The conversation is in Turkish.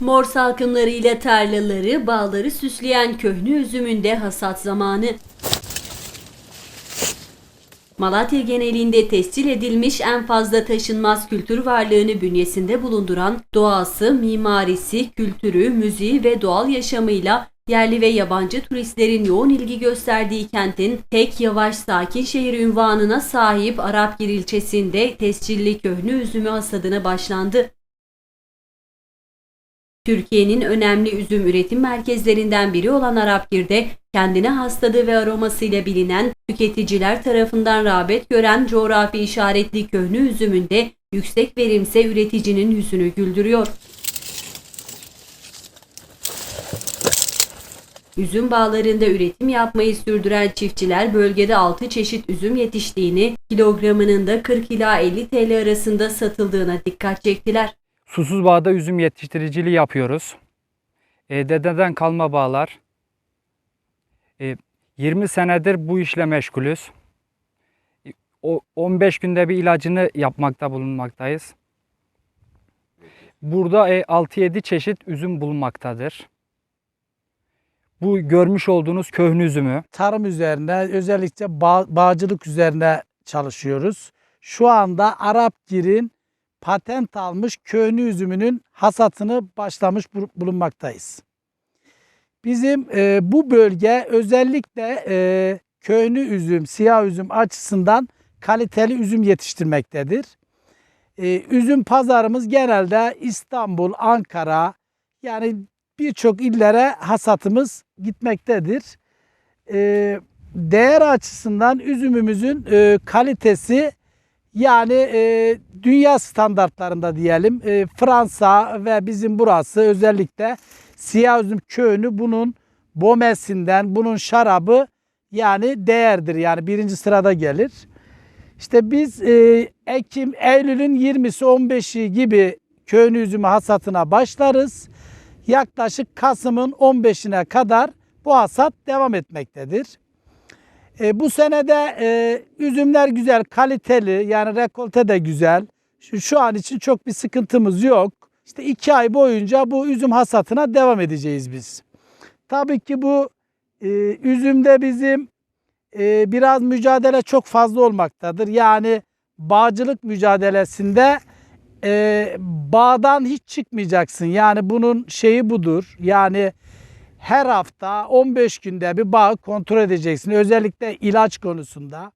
Mor salkımlarıyla tarlaları, bağları süsleyen köhnü üzümünde hasat zamanı. Malatya genelinde tescil edilmiş en fazla taşınmaz kültür varlığını bünyesinde bulunduran doğası, mimarisi, kültürü, müziği ve doğal yaşamıyla yerli ve yabancı turistlerin yoğun ilgi gösterdiği kentin tek yavaş sakin şehir ünvanına sahip Arapgir ilçesinde tescilli köhnü üzümü hasadına başlandı. Türkiye'nin önemli üzüm üretim merkezlerinden biri olan Arapgir'de kendine has tadı ve aromasıyla bilinen, tüketiciler tarafından rağbet gören coğrafi işaretli köhnü üzümünde yüksek verimse üreticinin yüzünü güldürüyor. Üzüm bağlarında üretim yapmayı sürdüren çiftçiler bölgede 6 çeşit üzüm yetiştiğini, kilogramının da 40 ila 50 TL arasında satıldığına dikkat çektiler. Susuz bağda üzüm yetiştiriciliği yapıyoruz. E, dededen kalma bağlar. E, 20 senedir bu işle meşgulüz. E, O 15 günde bir ilacını yapmakta bulunmaktayız. Burada e, 6-7 çeşit üzüm bulunmaktadır. Bu görmüş olduğunuz köhnü üzümü. tarım üzerine özellikle bağ- bağcılık üzerine çalışıyoruz. Şu anda Arapgir'in patent almış köhnü üzümünün hasatını başlamış bul- bulunmaktayız. Bizim e, bu bölge özellikle e, köhnü üzüm, siyah üzüm açısından kaliteli üzüm yetiştirmektedir. E, üzüm pazarımız genelde İstanbul, Ankara yani birçok illere hasatımız gitmektedir. E, değer açısından üzümümüzün e, kalitesi yani e, dünya standartlarında diyelim. E, Fransa ve bizim burası özellikle siyah üzüm köyünü bunun bomesinden, bunun şarabı yani değerdir. Yani birinci sırada gelir. İşte biz e, Ekim, Eylül'ün 20'si 15'i gibi köylü üzümü hasatına başlarız. Yaklaşık Kasım'ın 15'ine kadar bu hasat devam etmektedir. E, bu senede e, üzümler güzel, kaliteli yani rekolte de güzel. Şu, şu an için çok bir sıkıntımız yok. İşte iki ay boyunca bu üzüm hasatına devam edeceğiz biz. Tabii ki bu e, üzümde bizim e, biraz mücadele çok fazla olmaktadır. Yani bağcılık mücadelesinde e, bağdan hiç çıkmayacaksın. Yani bunun şeyi budur. Yani her hafta 15 günde bir bağı kontrol edeceksin. Özellikle ilaç konusunda.